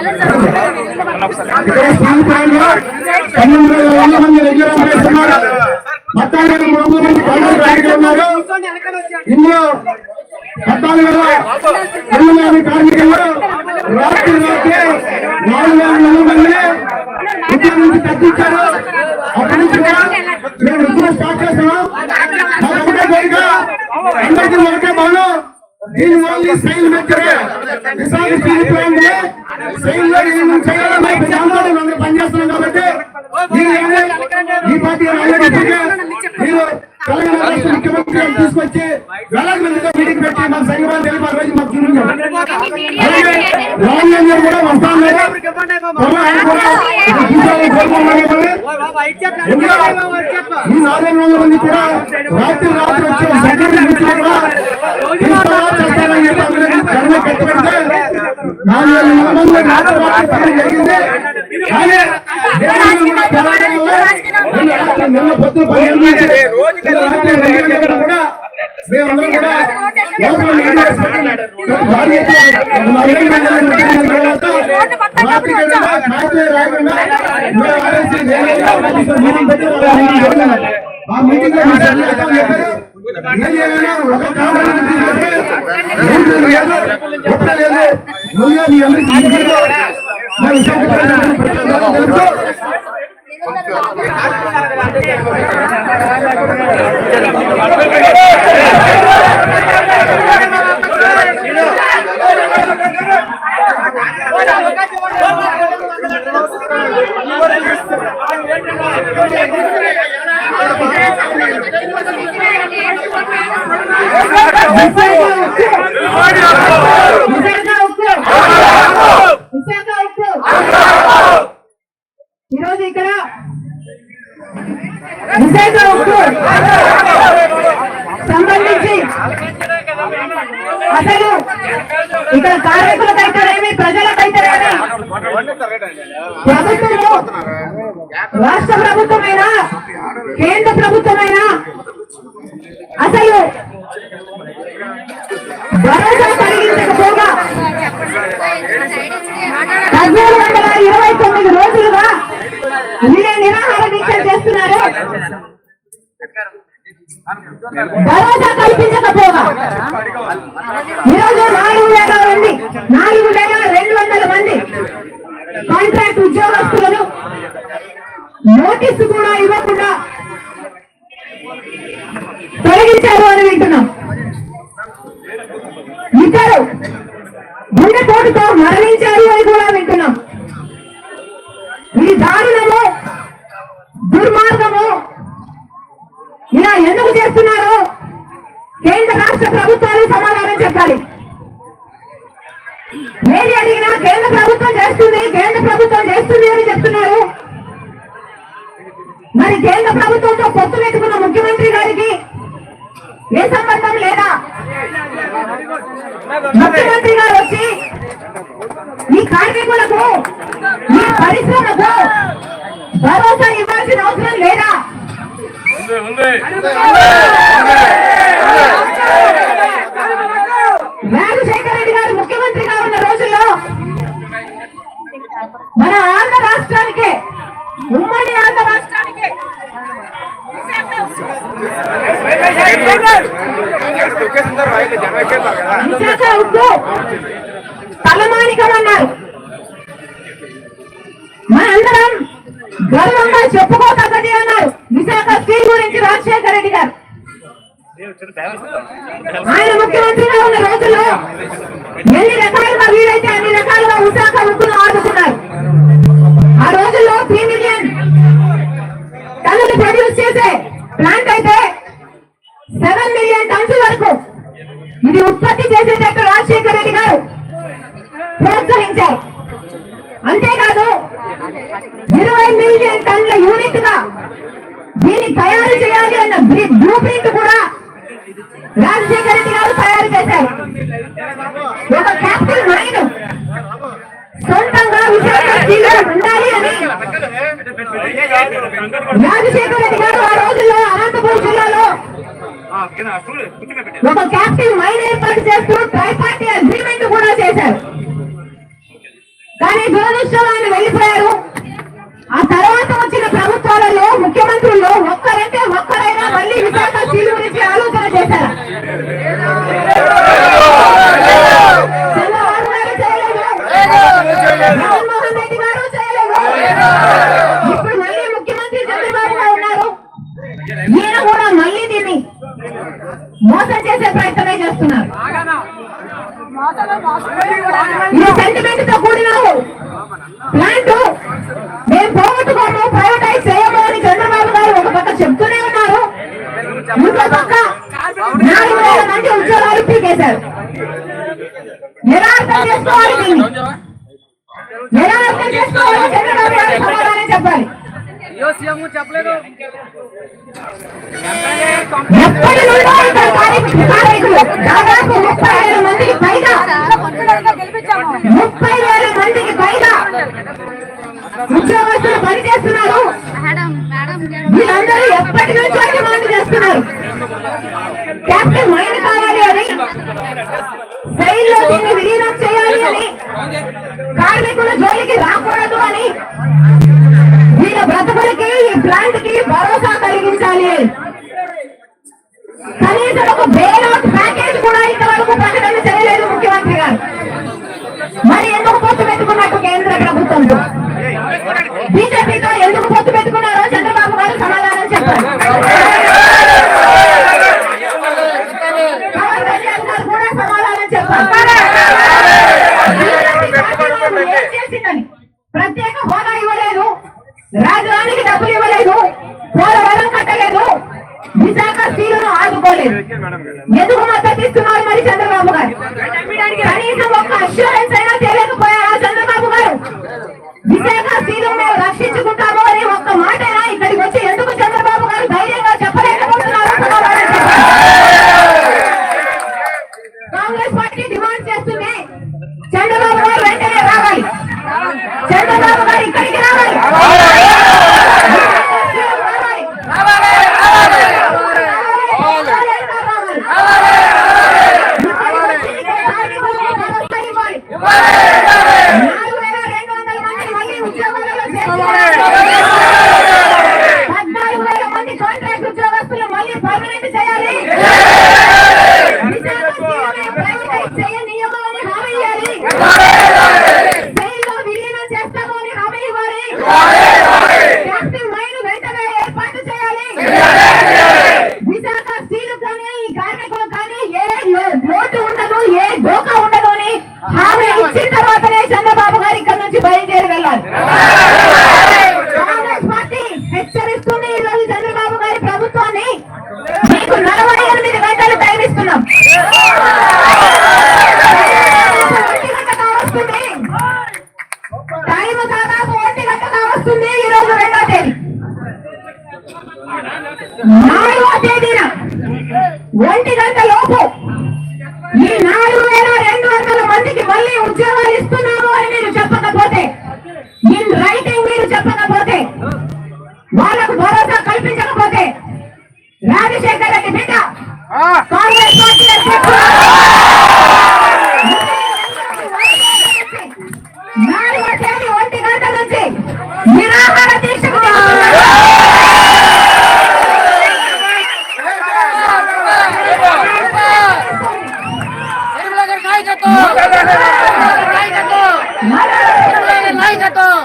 ఇక్కడ స్థానికులంగా పన్నెండు వందల మంది రెగ్యులర్ చేస్తున్నారు పద్నాలుగు వందల మూడు మంది కాంగ్రెస్ నాయకులు ఉన్నారు ఇందులో పద్నాలుగు వేల రెండు కార్మికులు రాత్రి రాత్రి నాలుగు వేల నలభై మంది నుంచి తగ్గించారు అక్కడి నుంచి మేము స్టార్ట్ చేస్తున్నాం ఒకటే కోరిక అందరికీ ఒకటే దీని వల్ల సైన్ మెచ్చరే విశాఖ స్టీల్ ప్లాంట్ సైన్లో ఏం చేయాలని మాకు జామదారులు అందరూ పనిచేస్తున్నాం కాబట్టి ఈ పార్టీ తెలంగాణ రాష్ట్ర ముఖ్యమంత్రి తీసుకొచ్చి వేలాది మందితో మీటింగ్ పెట్టి తెలిపి ఆ రోజు మాకు అలాగే కూడా ఈ నాలుగు వందల మంది కూడా రాత్రి రాత్రి వచ్చి సెక్రటరీ మిత్రులు కూడా తీసుకోవాలా చేస్తారని చెప్పి అందరికీ ధర్మ కట్టుబడితే నాలుగు వేల మంది రాత్రి రాత్రి పని జరిగింది కానీ దేవుడు కూడా తెలంగాణ వల్ల నిన్న పొద్దున పన్నెండు కూడా మేమందరం కూడా ఆ మీటింగ్ లో మీ సభ్యులు ఎక్కడ చెప్పారు? ఏం చేయాలన్నా ఒక కారణం తీసుకొస్తే ఏం లేదు, ఒక్క లేదు, నువ్వే మీ అందరికీ ఇంటికి మా విశాఖపట్నం ప్రజలందరూ తెలుసు. ఈరోజు ఇక్కడ విశాఖ ఉక్కు సంబంధించి అసలు ఇక్కడ కార్మికులకైతేనేమి ప్రభుత్వము రాష్ట్ర ప్రభుత్వమైనా? కేంద్ర ప్రభుత్వమైనా? అసలు భరోసా కలిగించకపోగా పద్మూడు వందల ఇరవై తొమ్మిది రోజులుగా వీరే నిరాహార దీక్ష చేస్తున్నారు. భరోసా కల్పించకపోగా ఈరోజు నాలుగు వేల మంది నాలుగు వేల రెండు వందల మంది కాంట్రాక్ట్ ఉద్యోగస్తులను నోటీసు కూడా ఇవ్వకుండా తొలగించారు అని వింటున్నాం ఇద్దరు గుండెపోటుతో మరణించారు అని కూడా వింటున్నాం. ఈ దారుణము దుర్మార్గము ఇలా ఎందుకు చేస్తున్నారు కేంద్ర రాష్ట్ర ప్రభుత్వాలు సమాధానం చెప్పాలి. ఏది అడిగినా కేంద్ర ప్రభుత్వం చేస్తుంది కేంద్ర ప్రభుత్వం చేస్తుంది అని చెప్తున్నారు. మరి కేంద్ర ప్రభుత్వంతో పొత్తు పెట్టుకున్న ముఖ్యమంత్రి గారికి ఏ సంబంధం లేదా? ముఖ్యమంత్రి ఈ కార్మికులకు ఈ పరిశ్రమకు భరోసా ఇవ్వాల్సిన అవసరం లేదా? రాజశేఖర రెడ్డి గారు ముఖ్యమంత్రిగా ఉన్న రోజుల్లో మన ఆంధ్ర రాష్ట్రానికి ఉమ్మడి ఆంధ్ర రాష్ట్రానికి. విశాఖ తలమానికం అన్నారు మనందరం గర్వంగా చెప్పుకోతగ్గది అన్నారు విశాఖ స్టీల్ గురించి రాజశేఖర రెడ్డి గారు. ఆయన ముఖ్యమంత్రిగా ఉన్న రోజుల్లో ఎన్ని రకాలుగా వీలైతే అన్ని రకాలుగా విశాఖ ముక్కును ఆదుకున్నారు. ఆ రోజుల్లో త్రీ మిలియన్ టన్నులు ప్రొడ్యూస్ చేసే ప్లాంట్ అయితే సెవెన్ మిలియన్ టన్స్ వరకు ఇది ఉత్పత్తి చేసేటట్టు ప్రకటించారు అంతేకాదు ఇరవై మిలియన్ టన్ల యూనిట్గా దీన్ని తయారు చేయాలి అన్న బ్లూ ప్రింట్ కూడా రాజశేఖర రెడ్డి గారు తయారు చేశారు. ఒక క్యాపిటల్ మైన్ సొంతంగా ఉండాలి అని రాజశేఖర రెడ్డి గారు ఆ రోజుల్లో అనంతపురం జిల్లాలో ఒక క్యాపిటల్ మైన్ ఏర్పాటు చేస్తూ ఈ సెంటిమెంట్తో కూడిన ప్లాంట్. మేము పోగొట్టుకోము ప్రైవేటైజ్ చేయము అని చంద్రబాబు గారు ఒక పక్క చెప్తూనే ఉన్నారు. ఇంకో పక్క నాలుగు వేల మంది ఉద్యోగాలు పీకేశారు ఎలా చేసుకోవాలి ఎలా అర్థం చేసుకోవాలో చంద్రబాబు గారు సమాధానం చెప్పాలి. చెప్పలేదు? ప్రకటిస్తున్నారు మరి చంద్రబాబు గారు. కనీసం ఒక అష్యూరెన్స్ అయినా ఏ డోకా ఉండదు హామీ ఇచ్చిన తర్వాతనే చంద్రబాబు గారు ఇక్కడ నుంచి బయలుదేరి వెళ్ళాలి కాంగ్రెస్ పార్టీ హెచ్చరిస్తుంది ఈ రోజు చంద్రబాబు గారి ప్రభుత్వాన్ని. మీకు నలభై ఎనిమిది గంటలు టైం ఈ రోజు రెండో తేదీ. నాలుగో ఒంటి గంట లోపు నాయకత్వం నాయకత్వం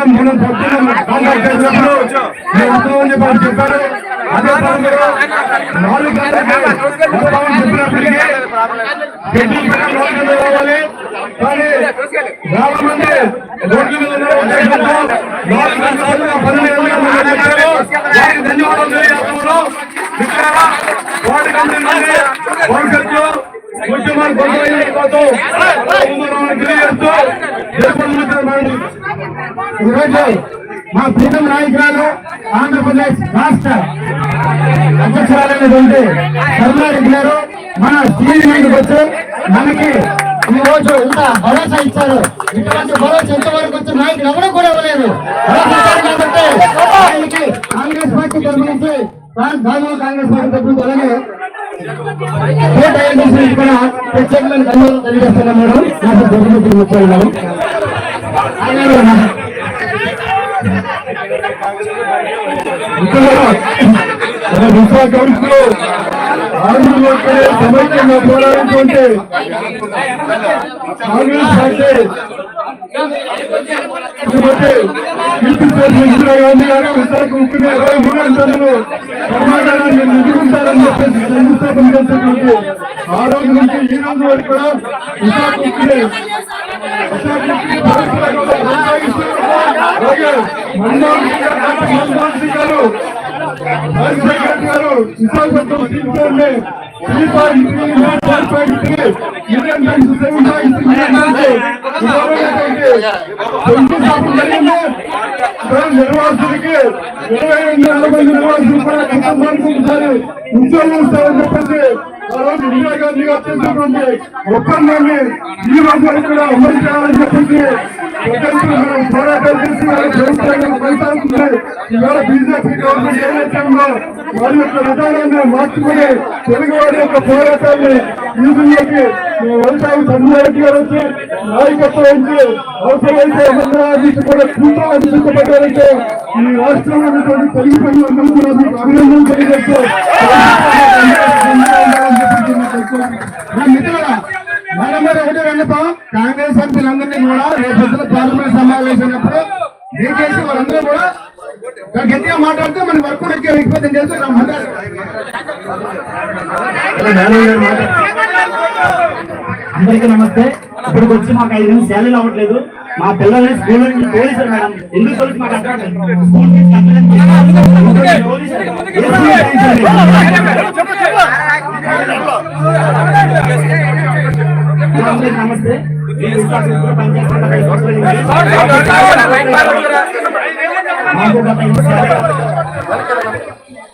ఉన్నాం మనం పొద్దున్న కాంటాక్ట్ చేసినప్పుడు మేము చెప్పారు అదే పరంగా నాలుగు చెప్పినప్పటికీ రావాలి కానీ మంది రోడ్ల మీద నాలుగు వారికి ధన్యవాదాలు తెలియజేస్తున్నాం ఇక్కడ నుండి భవిష్యత్తు తెలియజేస్తూ ఈరోజు మా ప్రీతం నాయకురాలు ఆంధ్రప్రదేశ్ రాష్ట్ర అధ్యక్షురాలైనటువంటి కరుణారెడ్డి గారు మన స్టీల్ మీదకి వచ్చి మనకి ఈ రోజు ఇంత భరోసా ఇచ్చారు. ఇటువంటి భరోసా ఎంతవరకు వచ్చిన నాయకులు ఎవరు కూడా ఇవ్వలేదు. కాబట్టి కాంగ్రెస్ పార్టీ తరఫు నుంచి గాజువాక కాంగ్రెస్ పార్టీ అలాగే ప్రత్యేకమైన ధన్యవాదాలు తెలియజేస్తున్నాం మేడం. నాకు గవర్నమెంట్ మేడం. ఇక్కడ విశాఖ ఆంధ్రలో సమైక్యంగా పోరాడుతుంటే కాంగ్రెస్ పార్టీ గాంధీ గారు విశాఖ ఇరవై మూడు చెప్పేసి శంకుస్థాపన చేసినటువంటి ఆ రోజు నుంచి ఈ రోజు వరకు కూడా విశాఖ విశాఖ మన్మోహన్ సింగ్ గారు విశాఖపట్నం సీట్లోనే ఇండియన్ బ్యాంక్ నిర్వాసులకి ఇరవై రెండు నిర్వాసులు కూడా కుటుంబానికి ఒకసారి ఉద్యోగం చెప్పేసి గారు చేసినటువంటి ఒప్పందాన్ని ఈ రోజు కూడా అమలు చేయాలని చెప్పేసి మనం చేసి వాళ్ళ ఇవాళ బీజేపీ గవర్నమెంట్ వారి యొక్క విధానాన్ని మార్చుకుని తెలుగు వారి యొక్క పోరాటాన్ని ఈదుల్లోకి మేము వెళ్తాము చంద్రబాబు గారు వచ్చి నాయకత్వం వహించి అవసరమైతే అమరావతి కూడా కూర్చోవాలని సిద్ధపడ్డారంటే ఈ రాష్ట్రంలో ఉన్నటువంటి తెలుగు ప్రజలందరూ కూడా మీకు అభినందనలు తెలియజేస్తూ ఒకటే కాంగ్రెస్ సభ్యులందరినీ కూడా రేపు పొద్దున పార్లమెంట్ దయచేసి వాళ్ళందరూ కూడా గట్టిగా మాట్లాడితే మన వర్క్ కూడా ఎక్కువ ఎక్కువ చేస్తే నా అందరికీ నమస్తే. ఇప్పుడు వచ్చి మాకు ఐదు నిమిషం శాలరీ అవ్వట్లేదు. మా పిల్లల్ని స్కూల్ నుంచి పోలీసులు మేడం. ఎందుకు పోలీసు మాకు అర్థం నమస్తే.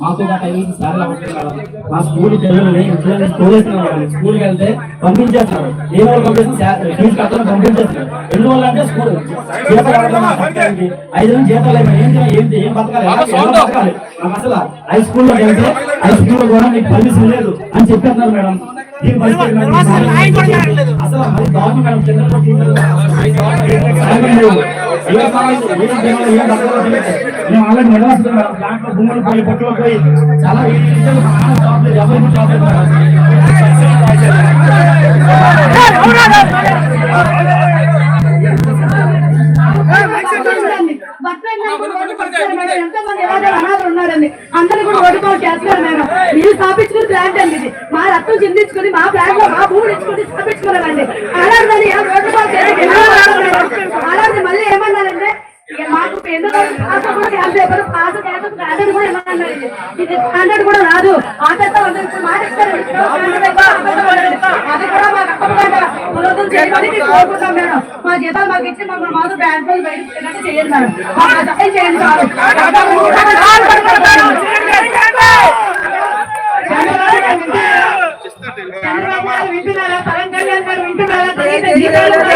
మాకు గత ఐదు సార్లు మా స్కూల్ పిల్లల్ని ఇంట్లో తోలేస్తున్నారు స్కూల్కి వెళ్తే పంపించేస్తున్నారు ఏ వాళ్ళు పంపిస్తే ఫీజు కట్టడం పంపించేస్తున్నారు ఎందువల్ల అంటే స్కూల్ జీతాలు ఐదు నుంచి జీతాలు ఏం ఏంటి ఏం బతకాలి బతకాలి అసలు హై స్కూల్లో వెళ్తే హై స్కూల్లో కూడా మీకు పర్మిషన్ లేదు అని చెప్పేస్తున్నారు మేడం దీని పరిస్థితి అసలు మరి మేడం మేము ఆల్రెడీ దాంట్లో భూములు పోయి పొట్టులో పోయి చాలా మా ఎవరికి జాబ్ అందరూ కూడా ఓడిపోయి చేస్తున్నారు మేడం మీరు స్థాపించుకుని ప్లాంట్ అండి ఇది మా రక్తం చిందించుకుని మా ప్లాంట్లో మా భూమి ఇచ్చుకుని స్థాపించుకున్నారండి అలాంటిదని ఏం ఓడిపోయి అలాంటి మళ్ళీ ఏమన్నారంటే ఇక మాకు ఎందుకు పాస్ కూడా cancer paper pass cancer standard కూడా ఏమన్నారు ఇది స్టాండర్డ్ కూడా రాదు ఆటతో అందరూ మాట ఇస్తారు అది కూడా మాకు అప్పకుండా పురోగతి చేయడానికి కోరుకుంటాం మేడం మా జీతాలు మాకు ఇచ్చి మమ్మల్ని మాకు బ్యాంక్లో బయటకు చేయండి మేడం. మాకు సహాయం చేయండి చాలు. చంద్రబాబు గారు వింటున్నారా? పవన్ కళ్యాణ్ గారు వింటున్నారా?